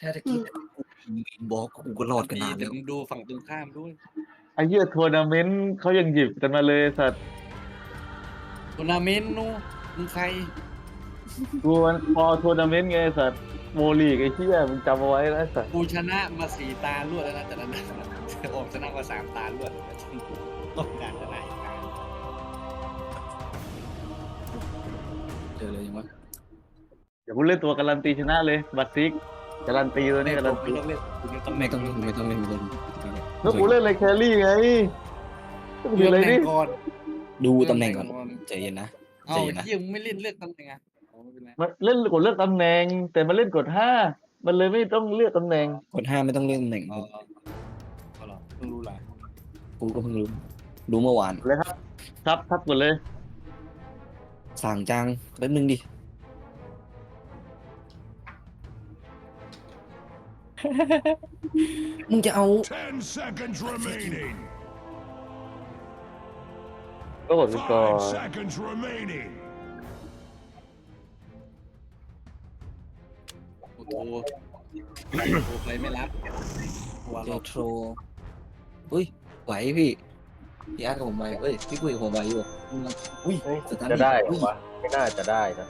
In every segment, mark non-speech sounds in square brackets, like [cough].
ถ้าตะกี้อินบ็อกกูก็รอดกันนานแต่แล้วมึงดูฝั่งตรงข้ามด้วยไอ้เหี้ยทัวร์นาเมนต์เขายังหยิบกันมาเลยสัตว์ทัวร์นาเมนต์นู้นมึงใครกูมันพอทัวร์นาเมนต์ไงสัตว์โมลีกไอ้เหี้ยมึงจำเอาไว้นะสัตว์กูชนะมาสี่ตาลวดแล้วนะแต่ละนัดออกชนะมาสามตาลวดต้องการชนะอีกครั้งเจอเลยยังวะเดี๋ยวกูเล่นตัวการันตีชนะเลยบัตรซิก การันตีตัวนี้ไม่การันต้องตีเล่นคุณจะต้องไม่ต้องไม่ต้องเล่นไม่ต้องแล้วกูเล่นอะไรแครี่ไงก็มีเลือกอะไรตำแหดิน่งก่อนดูตำแหน่งก่อนใจเย็นนะเอาใจเย็นนะเยี่ยมงไม่เล่นเลือกตำแหน่งอะเอาไม่เป็นไรมันเล่นกดเลือกตำแหน่ง แต่มันเล่นกดห้ามันเลยไม่ต้องเลือกตำแหน่งกดห้าไม่ต้องเล่นตำแหน่งเอาเอาเอาเหรอเพิ่งรู้ละกูก็เพิ่งรู้รู้เมื่อวานเลยครับ ครับทับกดเลย สั่งจังแป๊บนึงดิ มึงจะเอา Ten seconds remaining. ก็กดไปก่อน Five seconds remaining. โอ้โหโทรไปไม่รับหัวเจเราอโทรอุ้ย ไหวพี่พี่อาร์ตกับผมไหวเอ้ย พี่คุยกับผมไหวอยู่อุ้ย เฮ้ยสถานีจะได้เหรอุ้อยวะไม่น่าจะได้นะ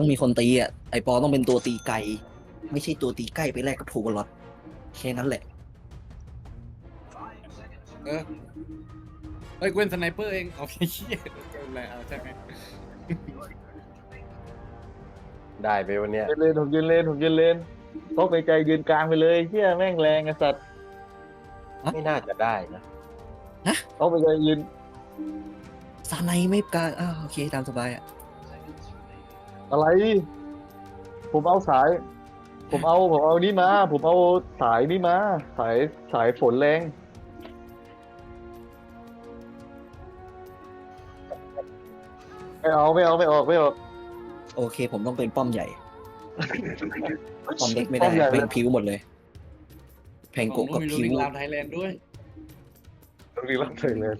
ต้องมีคนตีอะไอปอต้องเป็นตัวตีไก่ไม่ใช่ตัวตีใกล้ไปแลกกับโทรบอลอตแค่นั้นแหละ เออเฮ้ยกูเป็นสไนเปอร์เองเอาไอ้เหี้ยเป็นไรเอาใช่ไหมได้ไปวันเนี้ยยืนเลนผมยืนเลนผมยืนเลนพกไปใจยืนกลางไปเลยเฮียแม่งแรงไอ้สัตว์ไม่น่าจะได้นะพกไปใจยืนซาไนไม่กล้าอ้าวโอเคตามสบายอะ อะไร ผมเอาสาย ผมเอาผมเอานี่มา ผมเอาสายนี่มา สายสายฝนแรง ไม่เอาไม่เอาไม่ออกไม่ออก โอเค ผมต้องเป็นป้อมใหญ่ ป้อมเล็กไม่ป้ได้อมใหญ่เลยเป็นผิวหมดเลย แพงโกะขกัอบงผิมีวลูกลามไทยแลนด์ด้วย ต้องรีบรับเลยเลย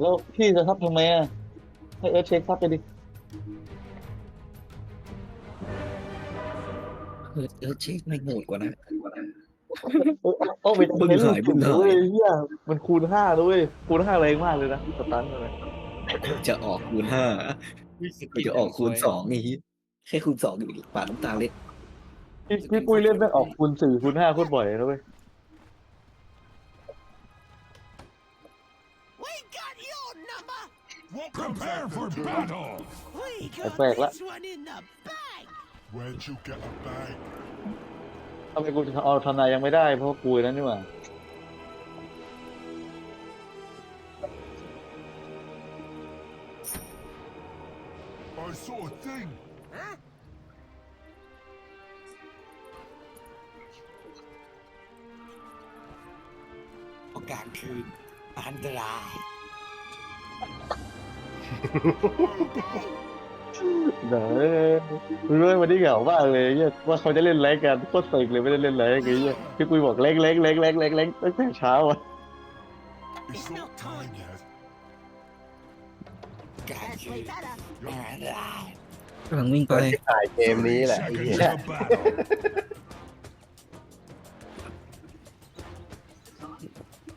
แล้วพี่จะทับทำไมอะให้เอิร์ธเช็คทับไปดิเออเออเช็คไม่โหดกว่านะเออเอาไปบึ้งหายบึ้งหายเฮ้ยเฮียมันคูณห้าด้วยคูณห้าแรงมากเลยนะสตันเลยจะออกคูณห้าก็จะออกคูณสองนี่แค่คูณสองอยู่อีกป่าน้ำตาเล็ดพี่พี่ปุ้ยเล่นแม่งออกคูณสี่คูณห้าโคตรบ่อยนะเว้ย Prepare for battle. We That's got right, la- this one in the bag. Where'd you get a bag? ทำไมกูเอาทนายยังไม่ได้เพราะกูนั่นนี่หว่า I saw a thing. Huh? โอกาสคืออันตราย เดี๋ยวเรื่องวันนี้เหงามากเลยเหี้ยว่าเขาจะเล่นแรงกันโคตรเซ็งเลยไม่ได้เล่นแรงไงเหี้ยพี่ปุ้ยบอกเล็กเล็กเล็กเล็กเล็กเล็กตั้งแต่เช้าอะ It's not time yet. การ That's คือ way better. อันตรายกำลังวิ่งไปก็ที่ถ่ายเกมนี้แหละไอ้ Seconds เหี้ย to battle.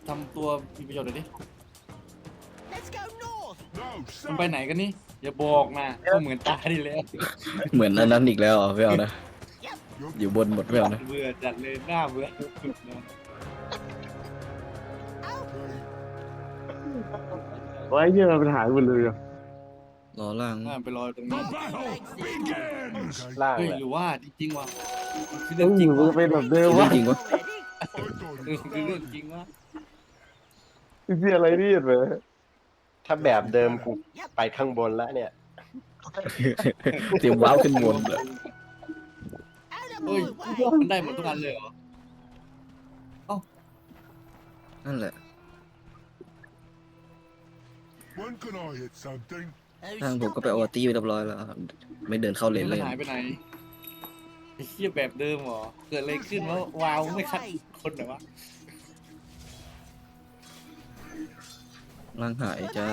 ทำตัวมีประโยชน์หน่อยดิ Let's go มันไป south. ไหนกันนี่อย่าบอกนะก็เหมือนตาที่แล้วเหมือนอันนั้นอีกแล้วเหรอไม่เอานะ Yep. อยู่บนหมดไม่เอานะ เบื่อจัดเลยหน้าเบื่อไว้เหี้ยมันหายหมดเลยอะรอล่าง หน้าไปรอตรง The นี้ battle begins. ล่างเฮ้ยแหละหรือว่าจริงๆว่ะคือเอ้เรื่องยจริงมันวะจะเป็นแบบเดิมเรื่อวะงจริงวะ Already? I thought เออ it คือเรื่อง was จริงวะเหี้ยอะไรนี่เห็นไหม ถ้าแบบเดิมกูไปข้างบนแล้วเนี่ย เตรียมว้าวขึ้นบนเลย Out of เฮ้ย my way. มันได้หมดทุกอันเลยเหรอนั่นแหละ When can I hit something? Who's ทางผมก็ไป stopping อ you? อตี้ไปเรียบร้อยแล้วครับไม่เดินเข้าเลนมัเลนยหายไปไหนไอ้เหี้ยแบบเดิมเหรอ เกิดอะไรขึ้นวะวาวไม่คัดคนเหรอวะ ร่างหายจ้า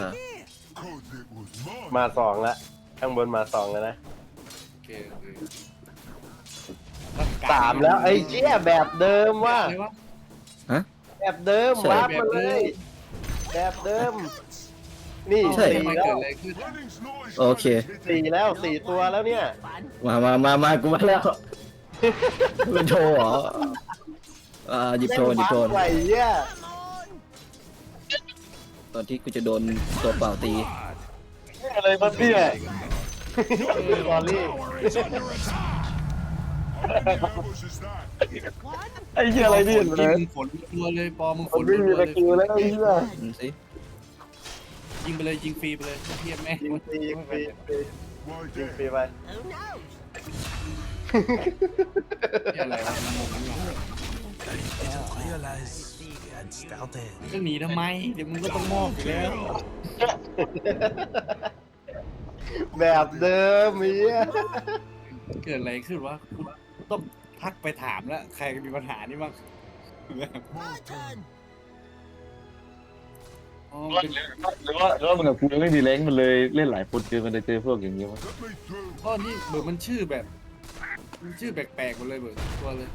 Cause it was mine. มาสองแล้วข้างบนมาสองแล้วนะโอเคโอเคสามแล้วไอ้เชี่ยแบบเดิมว่า อะไรวะ แบบเดิมใช่ วาร์ปมาเลย แบบเดิม นี่ใช่ สี่ทำไมแล้เกิดวอะไรขึ้น Running's not as โอเค fun as hitting. สี่แล้วสี่ตัวแล้วเนี่ย มามามามากูมาแล้วเป็นโชว์เหรอ อ่าหยิบโชว์หยิบโชว์ ไหวเนี่ยต อนที่กูจะโดนตัวเปล่าตีอะไรมาเนี่ยสอรี่ How much is that? ไอ้เหี้ยอะไรเนี่ยมึเลยงฝนรัวเลยปอมึงฝมันนไม่มีรัวสเลยกิลแล้วไอ้เหี้ยอืมสิยิงไปเลยยิงฟรีไปเลยเทียบแม่งยิงฟรียิงฟรียิงฟรี Why ยิง there? ฟรีไป Who knows? เทียอะไรวะมันงงอยู่ realize I'd started. จะหนีทำไม เดี๋ยวมึงก็ต้องมอบอยู่แล้ว แบบเดิมเมียเกิดอะไรขึ้นวะกูต้องทักไปถามแล้ว ใครมีปัญหานี่บ้าง My turn. อ๋อหรือว่าหรือว่ามึงกับกูยังไม่มีแรงมันเลยเล่นหลายคนเกินมันเลยเจอพวกอย่างเงี้ยวะ Let me through. ข้อนี่เบิร์มันชื่อแบบ มันชื่อแปลกๆหมดเลยเบิร์ตัวเลย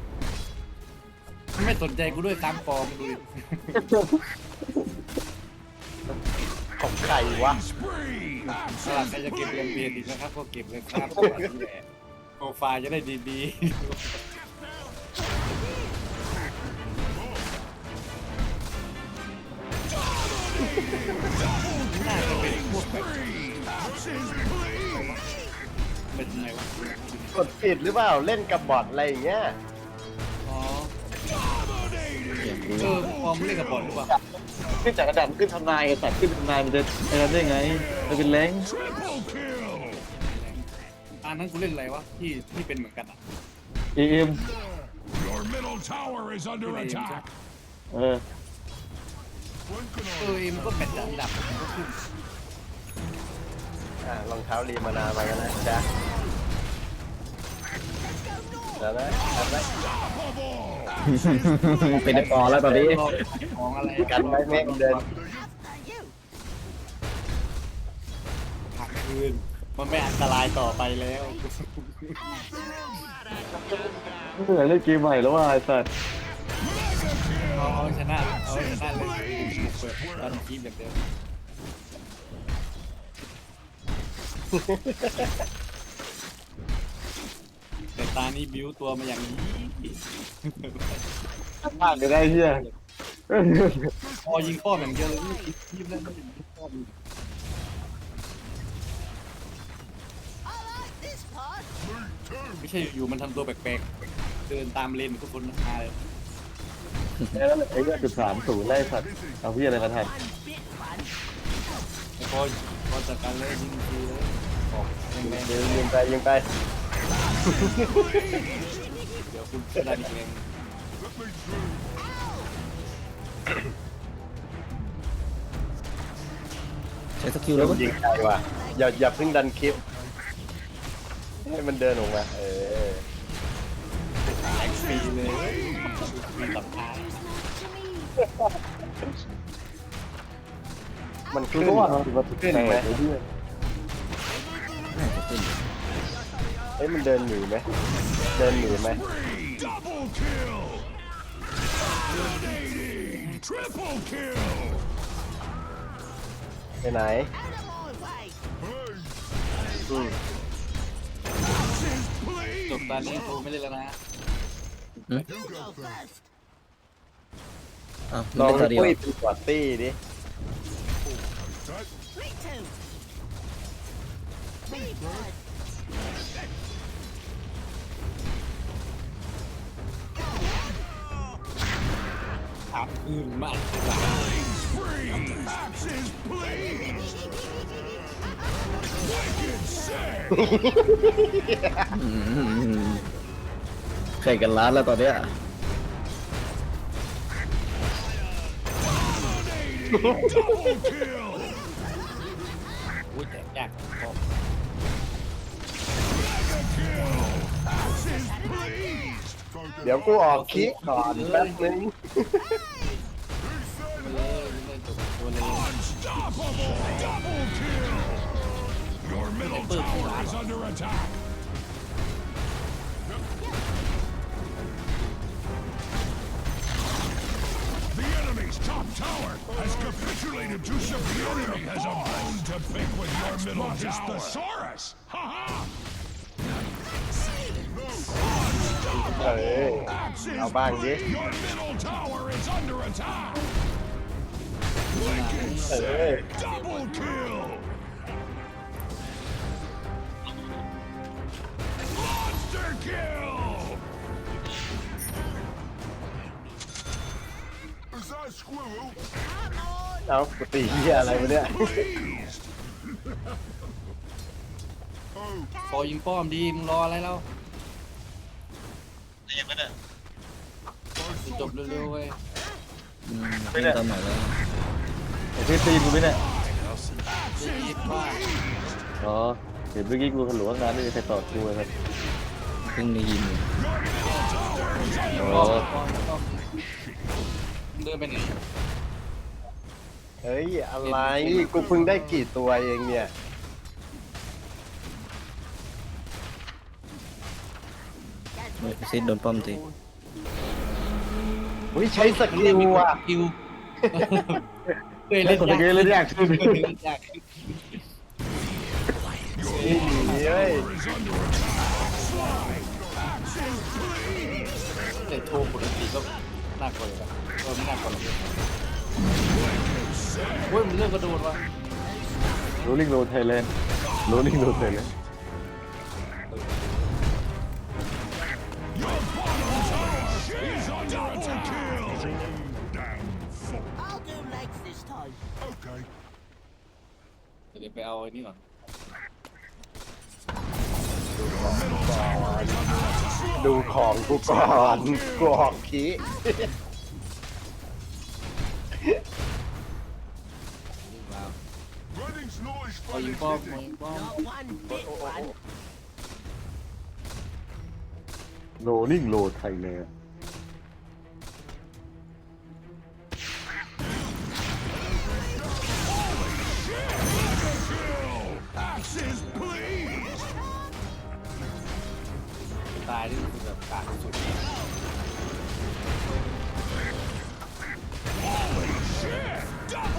ไม่สนใจกูด้วยตามฟอร์มดูดิของใครวะ สลับใครจะเก็บเรียนเรียนอีกนะครับก็เก็บเลยครับโปรไฟล์จะได้ดีๆ น่าจะเป็นพวกแบบเป็นไงวะ กดผิดหรือเปล่า เล่นกับบอทอะไรอย่างเงี้ย เออฟอร์มเล่นกับบอลหรือเปล่าขึ้นจากระดับขึ้นทำนายไอ้สัตว์ขึ้นทำนายมันจะไอ้นั่นได้ไง มันเป็นแรงอันนั้นกูเล่นอะไรวะที่ที่เป็นเหมือนกันอะเอ็ม Your middle tower is under เล่นเอเออ When can เออเอ็มก็เป็นอันดับมันก็ขึ้นอ่ารองเท้ารีมานามากันนะจ๊ะแล้วนะทำไว้ เป็นไอ้ปอแล้วตอนนี้รอบของอะไรกันไว้แม่งเดิน After you. หักคืน มันไม่อันตรายต่อไปแล้ว เหนื่อยเล่นเกมใหม่แล้วว่ะไอ้สัตว์เอาเอาชนะเอาชนะเลยเปิดตอนคีบแบบเดิมแต่ตานี้บิวตัวมาอย่างนี้มากเลยได้เหี้ยพอยิงป้อมอย่างเดียวเลยไม่คีบแล้วไม่ยิงป้อม I like this part. ไม่ใช่อยู่ๆมันทำตัวแปลกๆ เดินตามเลนทุกคนมาเลยแล้วไอ้เหี้ยจุดสามศูนย์ไล่สัตว์เอาพี่อะไรมาทัน One bit fun. แล้วพอพอจัดการเลยยิงทีเลยออกแรงยิงยิงไปยิงไปๆ เดี๋ยวคุณจะได้อีกแรง let me through? ใช้สกิลแล้วปะยิงใครวะอย่าอย่าเพิ่งดันคลิป ให้มันเดินออกมา เออแรงฟรีเลยมีตัดท้ายมันคือขึ้นเพราะว่ามันขึ้นไหม ฮ้ยมันเดินหนีไหมเดินหนีไหม Double kill! Triple kill! ไปไหน Out of my way. Hey, อืมจบตอนนี้กูไม่เล่นแล้วนะ You go first. อ้าวลมันองเป็นตัวเดียวคุยเป็นกวดตี้ดิ that Me too. Me first. ถามคืนมากเลยว่ะ axes, please! Wicked sick! อืมแข่งกันล้านแล้วตอนเนี้ย Double kill! อุ้ยแตกยากพอ Axes, please! เดี๋ยวกูออกคลิกก่อนแป๊บนึง เอาบ้างดิเอเอาปกติเฮียอะไรวะเนี่ยขอยิงป้อมดีมึงรออะไรแล้ว จะจบเร็วๆเว้ยอืมเล่นตอนไหนแล้วไอ้ที่ตีนกูไม่เนี่ยจะยิบว่าอ๋อเห็นเมื่อกี้กูขลุ่ข้างนั้นไม่มีใครตอบกูเลยครับเพิ่งได้ยินอยู่อ๋ป้ออมป้อมป้อมเดินไปไหน เฮ้ยอะไร กูเพิ่งได้กี่ตัวเองเนี่ย ไม่ ซิดโดนป้อมตีเฮ้ยใช้สกิลอะคิวเคยเล่เล่นนคนตะกี้เล่นยากขึ้นเคยเล่นยากนี่เฮ้ย Is under attack. Axis, please! แต่โชว์ปกติก็น่ากลัวอยู่นะเออไม่น่ากลัวหรอกโอ้ยมันเริ่มกระโดดว่ะโรลิงโร ดี๋ยวไปเอาไอ้นี่ก่อนดูของกูก่อนกูออกขี้นี่ว้าว Wedding's noise เอายิงป้อมเอายิงป้อม Not one bit fun. โรลิงโรไทยแลนด์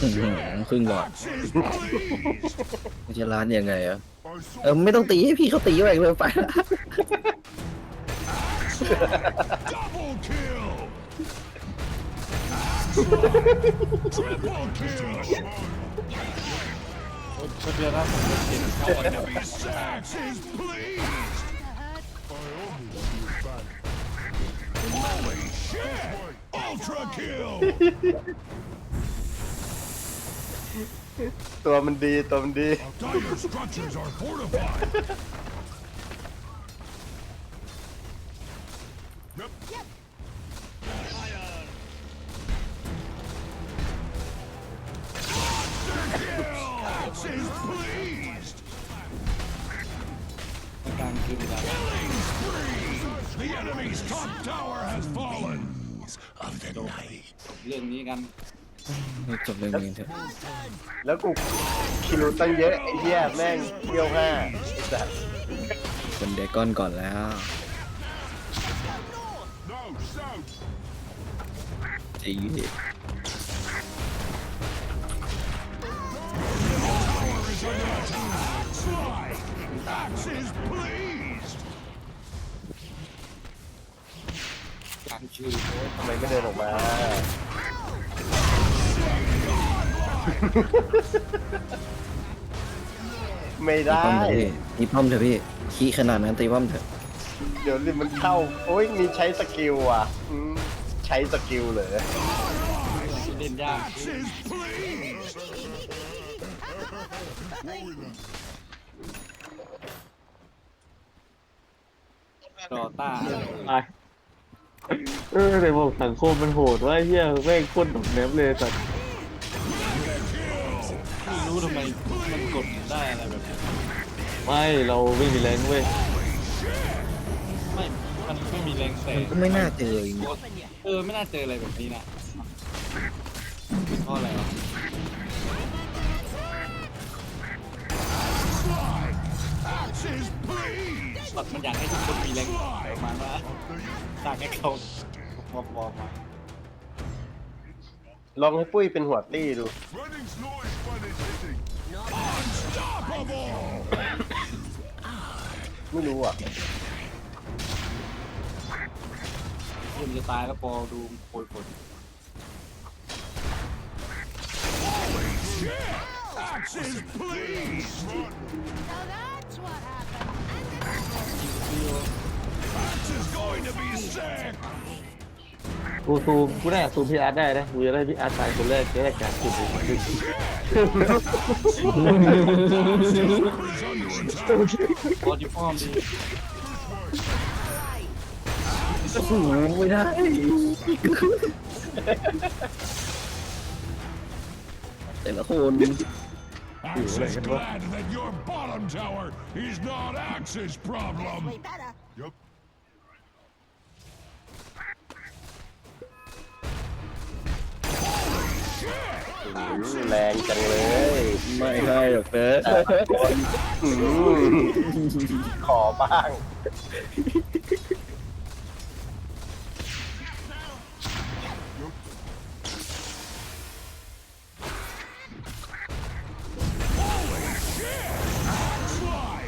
อื้อหือครึ่งหลอด Axis, please! มันจะร้านยังไงอะ I saw เออไม่ต้องตีให้พี่เขาตีไปเลยไปละ double kill! Triple kill! ชุดเดียวนะผมจะเสียงเข้าไปนะ Axis, please! Holy shit! Ultra kill! [laughs] ตัวมันดี ตัวมันดี Dire structures are fortified. Yep. Axis, pleased. การคือเวลา The enemy's top tower has fallen. Of the night. เรื่องนี้กันจบเรื่องนี้เถอะแล้วกูคิวตั้งเยอะไอ้เหี้ยแม่งเที่ยวห้าไอ้สัสคนเดก้อนก่อนแล้ว No, south. จริงดิ Axis, pleased. การ ชื่อโอ้ยทำไมไม่เดินออกมา ไม่ตีได้ ป้อมเถอะพี่ตีป้อมเถอะพี่ขี้ขนาดนั้นตีป้อมเถอะเดี๋ยวนี่มันเข้า โอ้ยมีใช้สกิลอะอืมใช้ช้สกิลเหรอ เล่นยาก Axes, please! ดอต้าตาย เออแต่บอกสังคมมันโหดว่าเฮียแม่งโคตรหนุกแนบเลยแต่ไม่รู้ทำไมมันกดได้อะไรแบบนี้ไม่เราไม่มีแรงเว้ยไม่ มันไม่มีแรงแตะมันก็ไม่น่าเจออย่างนี้เออ ไม่น่าเจออะไรแบบนี้นะเป็นเพราะอะไรวะ Axes, please! ช็อตมันอยากให้ทุกคนมีแรงแตะมาว่าสร้างให้เขาปอมๆมาลองให้ปุ้ยเป็นหัวตี้ดู Running slow is fun is hitting. Unstoppable! ไม่รู้อะเริ่มจะตายแล้วพอดูโปรยฝน Axes, please! So that's what happened. กูซูมกูได้ซูมพี่อาร์ตได้นะกูจะได้พี่อาร์ตตายคนแรกจะได้การจุด Is under attack. พอดีฟอร์มดีโอ้โหไม่ได้แต่ละคน Axes glad that your bottom tower is not Axe's problem. We better. Yup. แรงจังเลย ไม่ให้หรอกเด้อ อืมขอบ้าง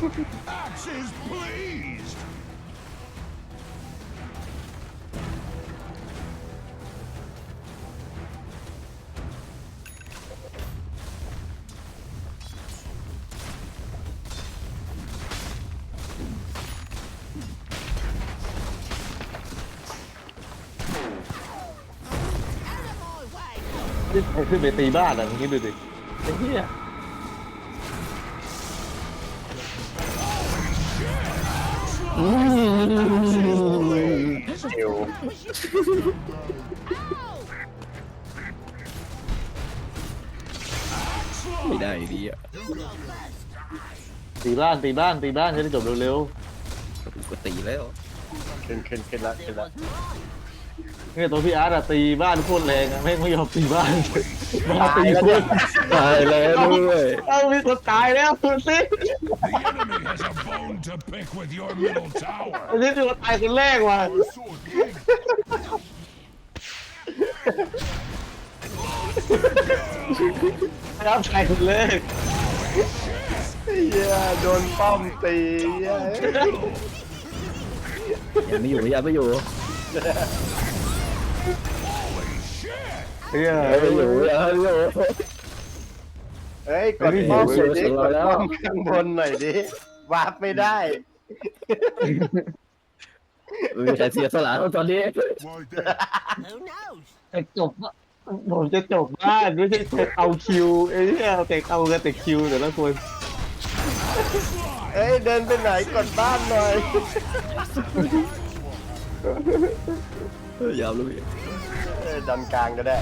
Axes, please! นี่ใครขึ้นไปตีบ้านอะมึงคิดดูดิไอ้เหี้ย สกิลไม่ได้อยู่ดีอะตีบ้านตีบ้านตีบ้านจะได้จบเร็วกูก็ตีแล้วขึ้นขึ้นขึ้นละขึ้นละๆ เนี่ยตัวพี่อาร์ตอะตีบ้านโคตรแรงอะแม่งไม่ยอมตีบ้านมาตีตายแล้วโคเนี่ยตรตายแล้วด้วยเอ้ามีคนตายแล้วคุณสิ The enemy has a bone to pick with your middle tower. อันนี้คือคนตายคนแรกว่ะ So big. ครับตายคนแรกเฮียโดนป้อมตีเหี้ยยังไม่อยู่ยังไม่อยู่ เฮ้ยยังไม่อยู่ยังไม่อยู่เฮ้ยกดป้อมหน่อยดิเฮ้ยกดแล้วป้อมข้างบนหน่อยดิวาร์ปไม่ได้ไม่มีใครเสียสละตอนนี้ Why, there. Who knows? จะจบอะผมจะจบบ้านไม่ใช่จะเอาคิวไอ้เนี่ยเอาแต่เอากันแต่คิวแต่ละคนเฮ้ยเดินไปไหนกดบ้านหน่อย ยาวเลยเออดันกลางก็ได้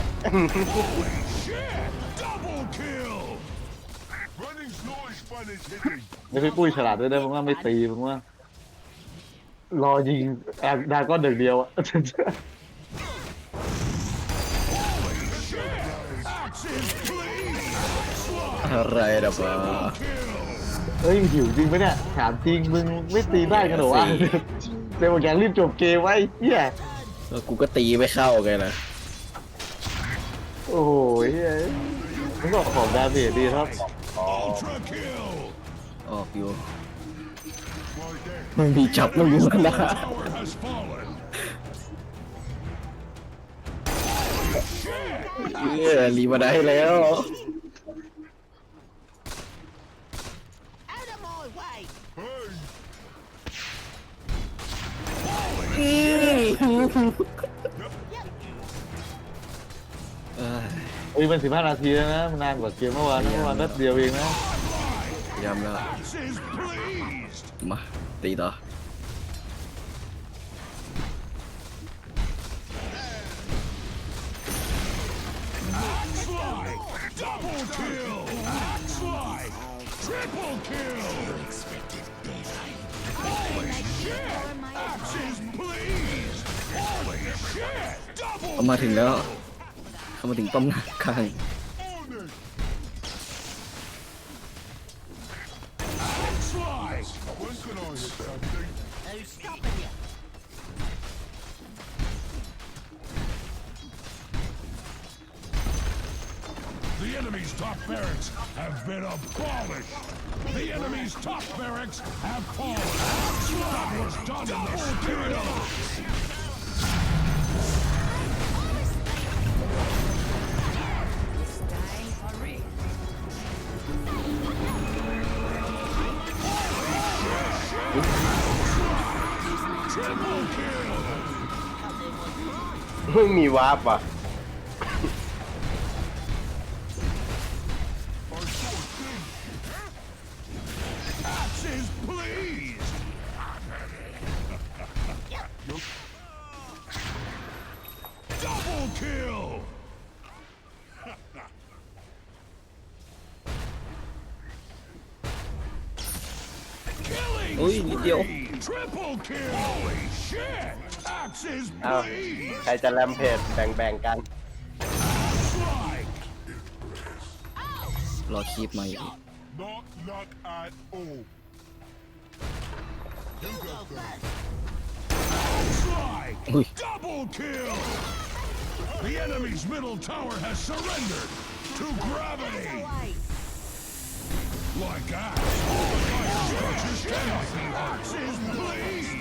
Double kill! Running slow is fun is hitting. ไม่พี่ปุ้ยฉลาดด้วยนะผมว่าไม่ตีผมว่า รอยิงแอบดาก็เด็กเดียวอะ Axes, please! อะไรนะป้าเฮ้ยหิวจริงปะเนี่ยถามจริงมึงไม่ตีได้กันเหรอวะเดี๋ยวบอกอยากรีบจบเกมไว้เฮีย กูก็ตีไม่เข้าไงนะโอ้โหเฮียมึงบอกของดาเมจดีครับ Ultra kill! ออกอยู่ Why, there. มันมีจับเราอยู่นะ Tower has fallen. เนี่ยรีมาได้แล้ว อ้ยมันสิบห้านาทีแล้วนะมันนานกว่าเกมเมื่อวานนะเมื่อวานแป๊บเดียวเองนะพยายามแล้ว Axes pleased. มาตีต่อ เขา Double มาถึงแล้วเขามาถึงป้อมหน้าข้าง ไม่มีวาร์ปว่ะ Axes, please. Double kill. Killing อุ้ยนิดเดียว spree. Triple kill. Holy shit. Axes, เอ้า please. ใครจะแรมเพจแบ่งๆกัน Strike. รอคีบมาอยู่ Not luck at all. Strike. อุ้ย Double kill! The enemy's middle tower has surrendered to gravity! Like that, all the Dire structures cannot be axes pleased!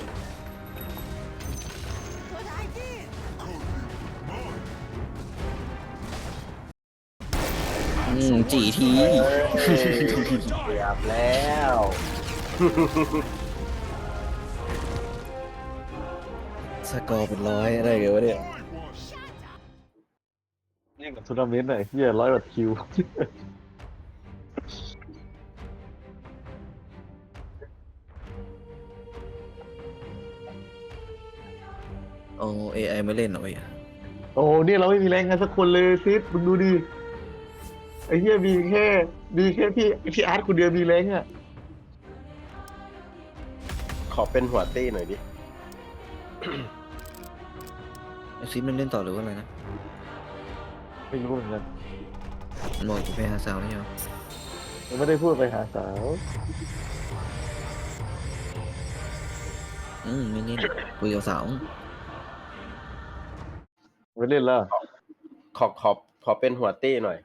มจีทีเฮ้ยเกือบแล้วสกอร์เป็นร้อยอะไรเงี้ยวะเนี่ยนี่กับทัวร์นาเมนต์หน่อยเฮียร้อยกว่าคิวโอ้เอไอไม่เล่นเหรอไอ้ยโอ้โหนี่เราไม่มีแรงกันสักคนเลยซิดมึงดูดิไอ้เหี้ยมีแค่มีแค่พี่พี่อาร์ตคนเดียวมีแรงอะขอเป็นหัวตี้หน่อยดิ ไอซิปมันเล่นต่อหรือว่าอะไรนะไม่รู้เหมือนกันมันบอกจะไปหาสาวไม่ใช่เหรอยังไม่ได้พูดไปหาสาวอืมไม่เล่นคุยกับสาวไม่เล่นแล้วขอขอขอเป็นหัวตี้หน่อย